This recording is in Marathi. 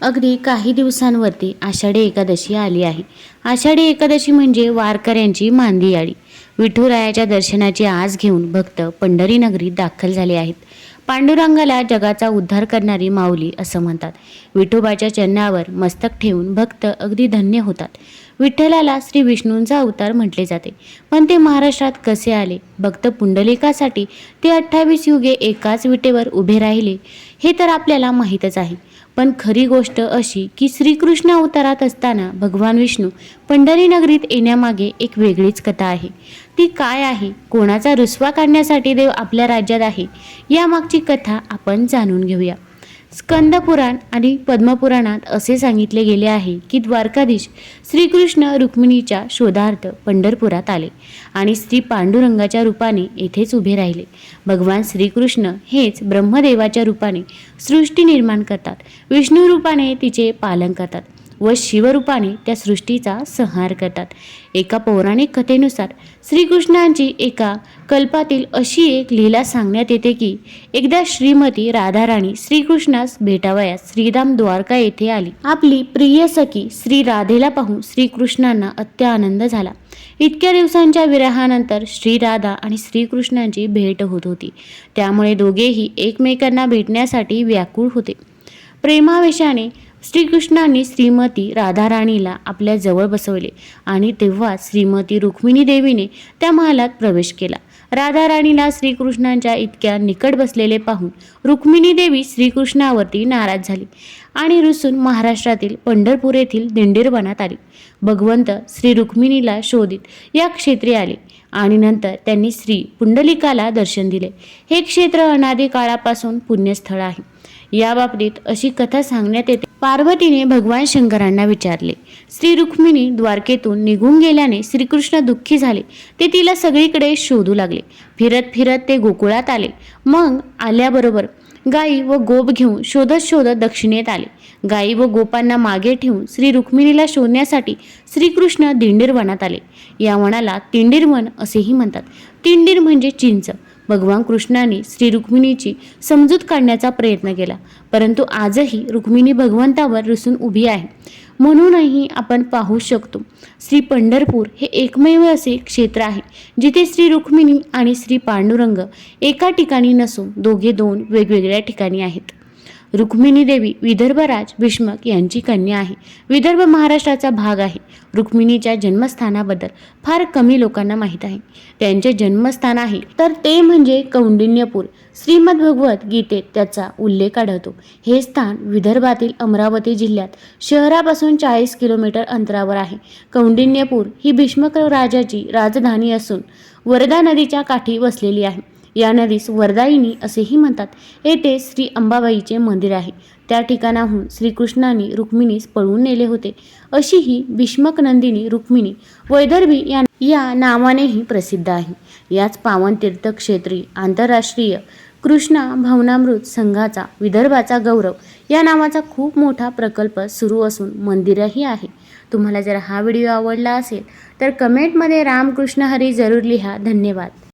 अगदी काही दिवसांवरती आषाढी एकादशी आली आहे. आषाढी एकादशी म्हणजे वारकऱ्यांची मांदियाळी विठुरायाच्या दर्शनाची आस घेऊन भक्त पंढरी नगरीत दाखल झाले आहेत. पांडुरंगाला जगाचा उद्धार करणारी माऊली असं म्हणतात. विठोबाच्या चरणावर मस्तक ठेवून भक्त अगदी धन्य होतात. विठ्ठलाला श्री विष्णूंचा अवतार म्हटले जाते. पण ते महाराष्ट्रात कसे आले? भक्त पुंडलिकासाठी ते अठ्ठावीस युगे एकाच विटेवर उभे राहिले हे तर आपल्याला माहीतच आहे. पण खरी गोष्ट अशी की श्रीकृष्ण अवतारात असताना भगवान विष्णू पंढरी नगरीत येण्यामागे एक वेगळीच कथा आहे. ती काय आहे कोणाचा रुसवा काढण्यासाठी देव आपल्या राज्यात आहे यामागची कथा आपण जाणून घेऊया. स्कंद पुराण आणि पद्मपुराणात असे सांगितले गेले आहे की द्वारकाधीश श्रीकृष्ण रुक्मिणीच्या शोधार्थ पंढरपुरात आले आणि श्री पांडुरंगाच्या रूपाने येथेच उभे राहिले. भगवान श्रीकृष्ण हेच ब्रह्मदेवाच्या रूपाने सृष्टी निर्माण करतात. विष्णू रूपाने तिचे पालन करतात. व शिवरूपाने त्या सृष्टीचा संहार करतात. एका पौराणिक कथेनुसार श्रीकृष्णांची एका कल्पातील अशी एक लीला सांगण्यात येते की एकदा श्रीमती राधाराणी श्रीकृष्णास भेटावयास श्रीराम द्वारका येथे आली. आपली प्रिय सखी श्री राधेला पाहून श्रीकृष्णांना अत्यानंद झाला. इतक्या दिवसांच्या विरहानंतर श्री राधा आणि श्रीकृष्णांची भेट होत होती. त्यामुळे दोघेही एकमेकांना भेटण्यासाठी व्याकुळ होते. प्रेमावेशाने श्रीकृष्णांनी श्रीमती राधाराणीला आपल्या जवळ बसवले आणि तेव्हा श्रीमती रुक्मिणी देवीने त्या महालात प्रवेश केला. राधाराणीला श्रीकृष्णांच्या इतक्या निकट बसलेले पाहून रुक्मिणी देवी श्रीकृष्णावरती नाराज झाली आणि रुसून महाराष्ट्रातील पंढरपूर येथील दिंडीरवनात आली. भगवंत श्री रुक्मिणीला शोधित या क्षेत्री आले आणि नंतर त्यांनी श्री पुंडलिकाला दर्शन दिले. हे क्षेत्र अनादी काळापासून पुण्यस्थळ आहे. या बाबतीत अशी कथा सांगण्यात येते पार्वतीने भगवान शंकरांना विचारले श्री रुक्मिणी द्वारकेतून निघून गेल्याने श्रीकृष्ण दुःखी झाले ते तिला सगळीकडे शोधू लागले. फिरत फिरत ते गोकुळात आले. मग आल्याबरोबर गाई व गोप घेऊन शोधत शोधत दक्षिणेत आले. गाई व गोपांना मागे ठेवून श्री रुक्मिणीला शोधण्यासाठी श्रीकृष्ण दिंडीर वनात आले. या वनाला तिंडीर वन असेही म्हणतात. तिंडीर म्हणजे चिंच. भगवान कृष्णाने श्री रुक्मिणीची समजूत काढण्याचा प्रयत्न केला. परंतु आजही रुक्मिणी भगवंतावर रुसून उभी आहे. म्हणूनही आपण पाहू शकतो श्री पंढरपूर हे एकमेव असे क्षेत्र आहे जिथे श्री रुक्मिणी आणि श्री पांडुरंग एका ठिकाणी नसून दोघे दोन वेगवेगळ्या ठिकाणी आहेत. रुक्मिणी देवी विदर्भराज भीष्मक यांची कन्या आहे. विदर्भ महाराष्ट्राचा भाग आहे. रुक्मिणीच्या जन्मस्थानाबद्दल फार कमी लोकांना माहीत आहे. त्यांचे जन्मस्थान आहे. तर ते म्हणजे कौंडिन्यपूर श्रीमद भगवत गीतेत त्याचा उल्लेख आढळतो. हे स्थान विदर्भातील अमरावती जिल्ह्यात शहरापासून चाळीस किलोमीटर अंतरावर आहे. कौंडिन्यपूर ही भीष्मक राजाची राजधानी असून वर्धा नदीच्या काठी वसलेली आहे. या नदीस वरदायिनी असेही म्हणतात. येथे श्री अंबाबाईचे मंदिर आहे. त्या ठिकाणाहून श्रीकृष्णाने रुक्मिणीस पळवून नेले होते. अशी ही भीष्मक नंदिनी रुक्मिणी वैदर्भी या या नावानेही प्रसिद्ध आहे. याच पावन तीर्थक्षेत्री आंतरराष्ट्रीय कृष्णा भावनामृत संघाचा विदर्भाचा गौरव या नावाचा खूप मोठा प्रकल्प सुरू असून मंदिरही आहे. तुम्हाला जर हा व्हिडिओ आवडला असेल तर कमेंटमध्ये रामकृष्ण हरी जरूर लिहा. धन्यवाद.